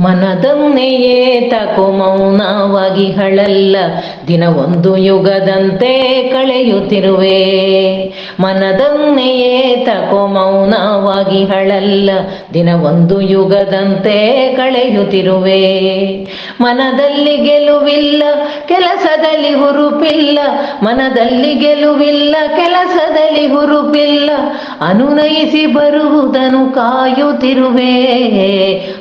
ಮನದನ್ನೆಯೇ ತಕು ಮೌನವಾಗಿ ಹಳಲ್ಲ. ದಿನ ಒಂದು ಯುಗದಂತೆ ಕಳೆಯುತ್ತಿರುವೆ. ಮನದನ್ನೆಯೇ ತಕು ಮೌನವಾಗಿ ಹಳಲ್ಲ. ದಿನ ಒಂದು ಯುಗದಂತೆ ಕಳೆಯುತ್ತಿರುವೆ. ಮನದಲ್ಲಿ ಗೆಲುವಿಲ್ಲ, ಕೆಲಸದಲ್ಲಿ ಹುರುಪಿಲ್ಲ. ಮನದಲ್ಲಿ ಗೆಲುವಿಲ್ಲ, ಕೆಲಸದಲ್ಲಿ ಹುರುಪಿಲ್ಲ. ಅನುನಯಿಸಿ ಬರುವುದನ್ನು ಕಾಯುತ್ತಿರುವೆ.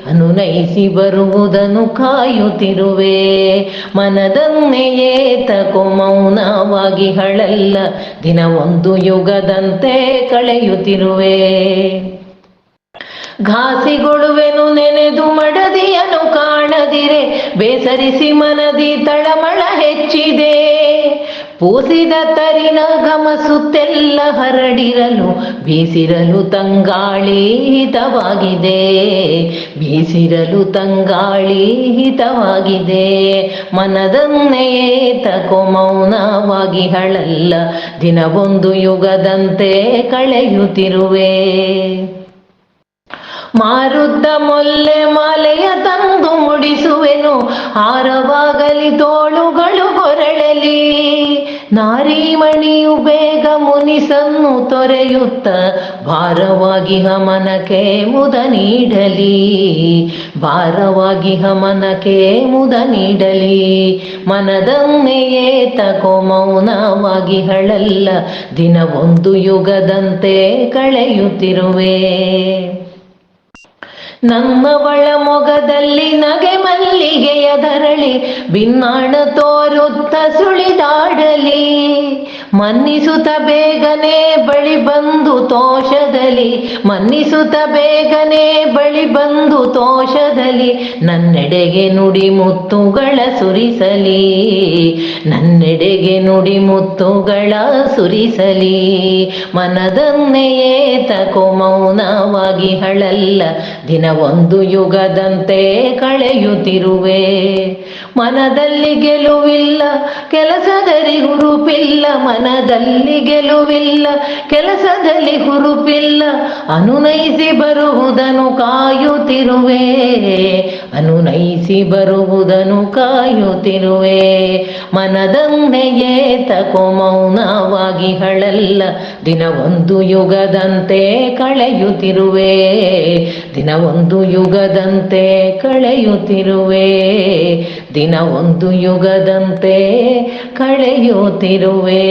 ಅನುನಯಿಸಿ ಬರುವುದನ್ನು ಕಾಯುತ್ತಿರುವೆ. ಮನದನ್ನೆಯೇ ತಕೋ ಮೌನವಾಗಿ ಹಳಲ್ಲ ದಿನ ಒಂದು ಯುಗದಂತೆ ಕಳೆಯುತ್ತಿರುವೆ. ಘಾಸಿಗೊಳುವೆನು ನೆನೆದು ಮಡದಿಯನು ಕಾಣದಿರೆ. ಬೇಸರಿಸಿ ಮನದಿ ತಳಮಳ ಹೆಚ್ಚಿದೆ. ಪೂಸಿದ ತರಿನ ಗಮಸುತ್ತೆಲ್ಲ ಹರಡಿರಲು, ಬೀಸಿರಲು ತಂಗಾಳಿ ಹಿತವಾಗಿದೆ. ಬೀಸಿರಲು ತಂಗಾಳಿ ಹಿತವಾಗಿದೆ. ಮನದನ್ನೇ ತಕೋ ಮೌನವಾಗಿ ಹಳಲ್ಲ, ದಿನವೊಂದು ಯುಗದಂತೆ ಕಳೆಯುತ್ತಿರುವೆ. ಮಾರುದ್ದ ಮೊಲ್ಲೆ ಮಾಲೆಯ ತಂದು ಮುಡಿಸುವೆನು ಆರವಾಗಲಿ ತೋಳುಗಳು ಕೊರಳಲಿ ನಾರೀಮಣಿಯು ಬೇಗ ಮುನಿಸನ್ನು ತೊರೆಯುತ್ತ, ಭಾರವಾಗಿ ಹಮನಕ್ಕೆ ಮುದ ನೀಡಲಿ. ಭಾರವಾಗಿ ಹಮನಕ್ಕೆ ಮುದ ನೀಡಲಿ. ಮನದನ್ನೆಯೇ ತಕೋ ಮೌನವಾಗಿ ಹಳಲ್ಲ. ದಿನವೊಂದು ಯುಗದಂತೆ ಕಳೆಯುತ್ತಿರುವೆ. ನಮ್ಮವಳ ಮೊಗದಲ್ಲಿ ನಗೆ ಮಲ್ಲಿಗೆಯ ಧರಳಿ ಭಿನ್ನಾಣ ತೋರುತ್ತ ಸುಳಿದಾಡಲಿ. ಮನ್ನಿಸುತ್ತ ಬೇಗನೆ ಬಳಿ ಬಂದು ತೋಷದಲ್ಲಿ, ಮನ್ನಿಸುತ್ತ ಬೇಗನೆ ಬಳಿ ಬಂದು ತೋಷದಲ್ಲಿ, ನನ್ನೆಡೆಗೆ ನುಡಿ ಮುತ್ತುಗಳ ಸುರಿಸಲಿ, ನನ್ನೆಡೆಗೆ ನುಡಿ ಮುತ್ತುಗಳ ಸುರಿಸಲಿ. ಮನದನ್ನೆಯೇ ತಕೋ ಮೌನವಾಗಿ ಹಳಲ್ಲ ಒಂದು ಯುಗದಂತೆ ಕಳೆಯುತ್ತಿರುವೆ. ಮನದಲ್ಲಿ ಗೆಲುವಿಲ್ಲ, ಕೆಲಸದಲ್ಲಿ ಹುರುಪಿಲ್ಲ ಮನದಲ್ಲಿ ಗೆಲುವಿಲ್ಲ, ಕೆಲಸದಲ್ಲಿ ಹುರುಪಿಲ್ಲ. ಅನುನಯಿಸಿ ಬರುವುದನ್ನು ಕಾಯುತ್ತಿರುವೆ, ಅನುನಯಿಸಿ ಬರುವುದನ್ನು ಕಾಯುತ್ತಿರುವೆ. ಮನದನ್ನೆಯೇ ತಕೋ ಮೌನವಾಗಿ ಹಳಲ್ಲ ಒಂದು ಯುಗದಂತೆ ಕಳೆಯುತ್ತಿರುವೆ. ಒಂದು ಯುಗದಂತೆ ಕಳೆಯುತ್ತಿರುವೆ. ದಿನ ಒಂದು ಯುಗದಂತೆ ಕಳೆಯುತ್ತಿರುವೆ.